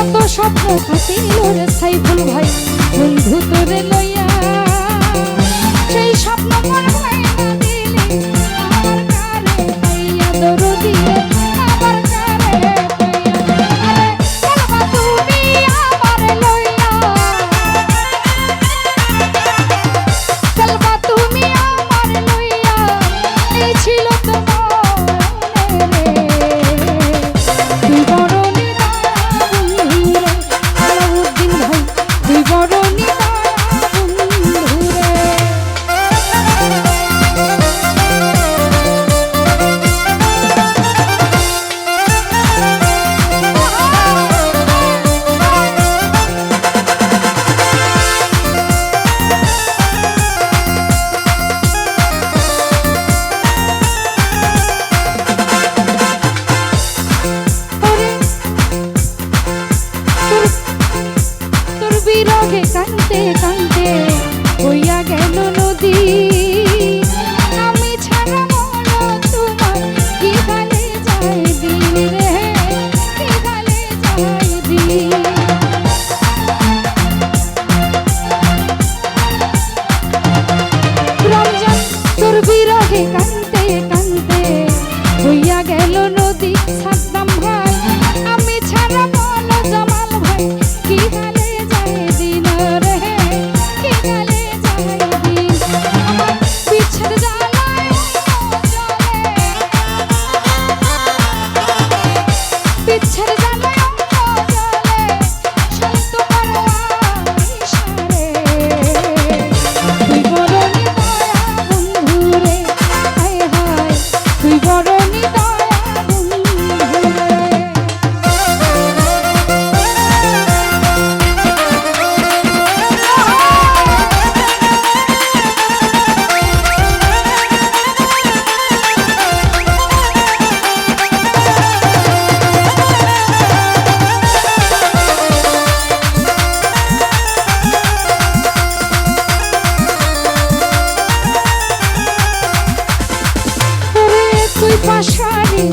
কত স্বপ্ন কাটিল রে সাইফুল ভাই। বন্ধু তোরে লইয়া কান্তে কান্তে হইয়া গেল নদী। আমি ছাড়া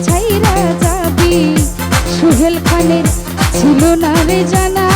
ছাইরা যাবি। সুহেল খানের ছিল না রে জানা।